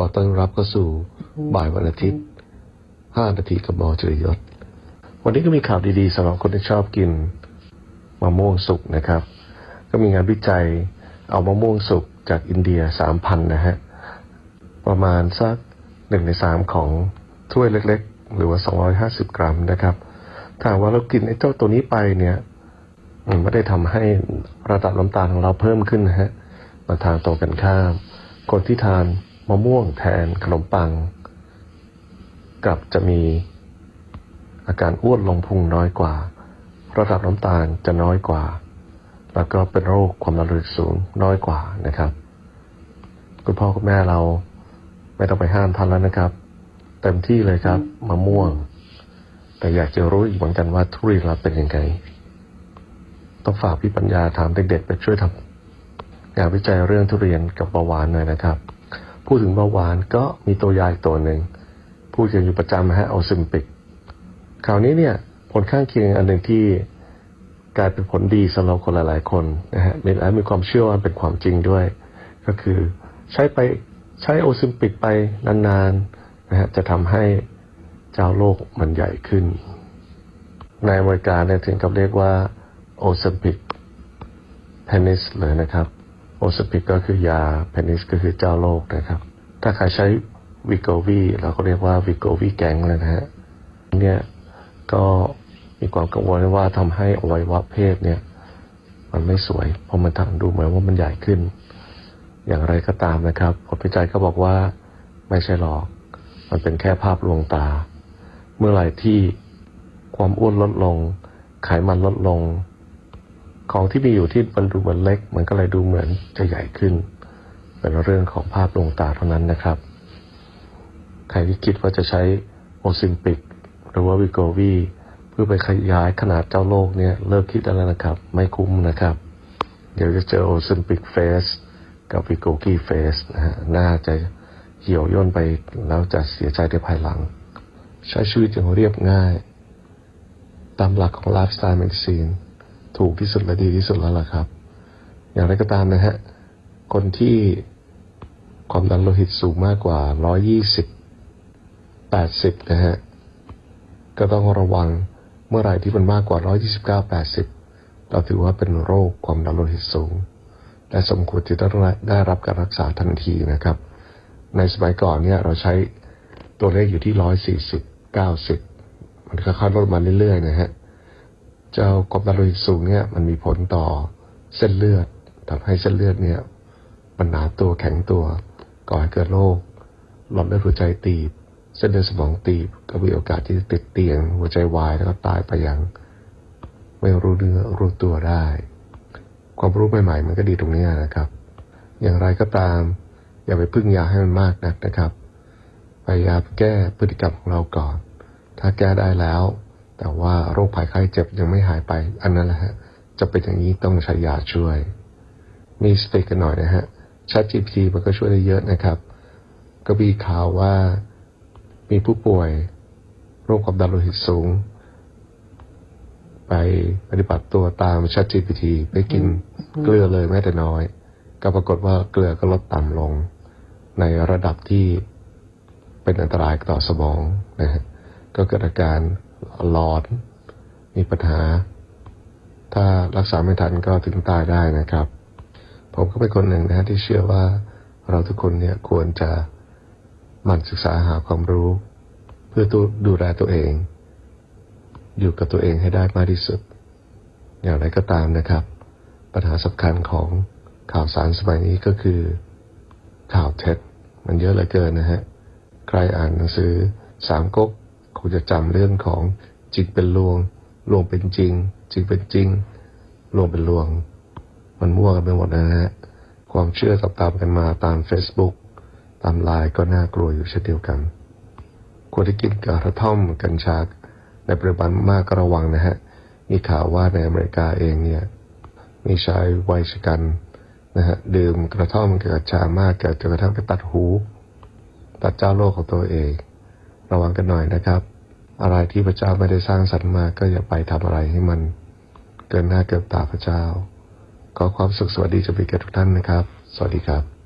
อต้อนรับเข้าสู่บ่ายวันอาทิตย์ 5 นาทีกับหมอจริยศ วันนี้ก็มีข่าวดีๆสำหรับคนที่ชอบกินมะม่วงสุกนะครับ ก็มีงานวิจัยเอามะม่วงสุกจากอินเดีย 3,000 นะฮะ ประมาณสักหนึ่งในสามของถ้วยเล็กๆ หรือว่า 250 กรัมนะครับ ถ้าหากว่าเรากินไอ้เจ้าตัวนี้ไปเนี่ย มันไม่ได้ทำให้ระดับน้ำตาลของเราเพิ่มขึ้นนะฮะมาทางตรงกันข้าม คนที่ทาน มะม่วงแทนขนมปัง กลับจะมีอาการอ้วนลงพุงน้อยกว่า ระดับน้ำตาลจะน้อยกว่า แล้วก็เป็นโรคความดันโลหิตสูงน้อยกว่านะครับ คุณพ่อคุณแม่เราไม่ต้องไปห้ามท่านแล้วนะครับเต็มที่เลยครับมะม่วง แต่อยากจะรู้อีกเหมือนกันว่าทุเรียนเราเป็นยังไงต้องฝากพี่ปัญญาถามเด็กๆไปช่วยทำงานวิจัยเรื่องทุเรียนกับเบาหวานหน่อยนะครับ พูดถึงเบาหวานก็มีตัวยาอีกตัวหนึ่งพูดกันอยู่ประจำนะฮะเอาซิมปิกคราวนี้เนี่ยผลข้างเคียงอันหนึ่งที่กลายเป็นผลดีสำหรับคนหลายๆคนนะฮะมีและมีความเชื่อว่าเป็นความจริงด้วย ก็คือใช้ไปใช้โอซิมปิกไปนานๆนะฮะจะทำให้เจ้าโลกมันใหญ่ขึ้น ในอเมริกาเนี่ยถึงกับเรียกว่าโอซิมปิกเพนิสเลยนะครับ โอซปิกก็คือยาเพนิสก็คือเจ้าโลกนะครับ ถ้าใครใช้วิโกวีเราก็เรียกว่าวิโกวีแกงเลยนะฮะเนี่ยก็มีความกังวลว่าทำให้อวัยวะเพศเนี่ย มันไม่สวยเพราะมันทำดูเหมือนว่ามันใหญ่ขึ้น อย่างไรก็ตามนะครับผลวิจัยก็บอกว่าไม่ใช่หรอก มันเป็นแค่ภาพลวงตา เมื่อไหร่ที่ความอ้วนลดลง ไขมันลดลง ของที่มีอยู่ที่มันดูเหมือนเล็ก มันก็เลยดูเหมือนจะใหญ่ขึ้น เป็นเรื่องของภาพลวงตาเท่านั้นนะครับ ใครที่คิดว่าจะใช้โอซิมปิกหรือว่าวิโกวีเพื่อไปขยายขนาดเจ้าโลกเนี่ยเลิกคิดแล้วนะครับ ไม่คุ้มนะครับ เดี๋ยวจะเจอโอซิมปิกเฟสกับวิโกกี้เฟสนะฮะน่าจะเหี่ยวย่นไปแล้วจะเสียใจในภายหลัง ใช้ชีวิตอย่างเรียบง่าย ตามหลักของไลฟ์สไตล์ a ม a ซีน ถูกที่สุดและดีที่สุดแล้วล่ะครับ อย่างไรก็ตามนะฮะ คนที่ความดันโลหิตสูงมากกว่า 120 80 นะฮะ ก็ต้องระวังเมื่อไหร่ที่มันมากกว่า 129 80 เราถือว่าเป็นโรคความดันโลหิตสูง และสมควรที่ต้องได้รับการรักษาทันทีนะครับ ในสมัยก่อนเนี่ยเราใช้ตัวเลขอยู่ที่ 140 90 มันค่อยๆลดมาเรื่อยๆนะฮะ เจ้าความดันโลหิตสูงเนี่ยมันมีผลต่อเส้นเลือดทำให้เส้นเลือดเนี่ยมันหนาตัวแข็งตัวก่อให้เกิดโรคหลอดเลือดหัวใจตีบ เส้นเลือดสมองตีบ ก็มีโอกาสที่จะติดเตียง หัวใจวายแล้วก็ตายไปอย่าง ไม่รู้เนื้อรู้ตัวได้ ความรู้ใหม่ๆมันก็ดีตรงนี้นะครับ อย่างไรก็ตาม อย่าไปพึ่งยาให้มันมากนักนะครับพยายามแก้พฤติกรรมของเราก่อน ถ้าแก้ได้แล้ว แต่ว่าโรคภัยไข้เจ็บยังไม่หายไป อันนั้นแหละฮะ จะเป็นอย่างนี้ต้องใช้ยาช่วย มีสติกันหน่อยนะฮะ ChatGPT มันก็ช่วยได้เยอะนะครับ ก็มีข่าวว่ามีผู้ป่วยโรคความดันโลหิตสูง ไปปฏิบัติตัวตาม ChatGPT ไปกินเกลือเลยแม้แต่น้อย ก็ปรากฏว่าเกลือก็ลดต่ำลง ในระดับที่เป็นอันตรายต่อสมองนะฮะก็เกิดอาการ หลอนมีปัญหา ถ้ารักษาไม่ทันก็ถึงตายได้นะครับ ผมก็เป็นคนหนึ่งนะฮะที่เชื่อว่าเราทุกคนเนี่ยควรจะหมั่นศึกษาหาความรู้ เพื่อตัวดูแลตัวเอง อยู่กับตัวเองให้ได้มากที่สุด อย่างไรก็ตามนะครับ ปัญหาสำคัญของข่าวสารสมัยนี้ก็คือ ข่าวเท็จ มันเยอะเหลือเกินนะฮะ ใครอ่านหนังสือสามก๊ก คงจะจำเรื่องของจริงเป็นลวง ลวงเป็นจริง จริงเป็นจริง ลวงเป็นลวง มันมั่วกันไปหมดนะฮะ ความเชื่อตามกันมาตาม Facebook ตามไลน์ก็น่ากลัวอยู่เช่นเดียวกัน คนที่กินกระท่อมกัญชาในปริมาณมากก็ระวังนะฮะ มีข่าวว่าในอเมริกาเองเนี่ย มีชายวัยชกันนะฮะดื่มกระท่อมกับกัญชามากเกิดจนกระทั่งไปตัดหู ตัดเจ้าโลกของตัวเอง ระวังกันหน่อยนะครับ อะไรที่พระเจ้าไม่ได้สร้างสรรค์มาก็อย่าไปทำอะไรให้มันเกินหน้าเกินตาพระเจ้า ขอความสุขสวัสดีจะมีแก่ทุกท่านนะครับ สวัสดีครับ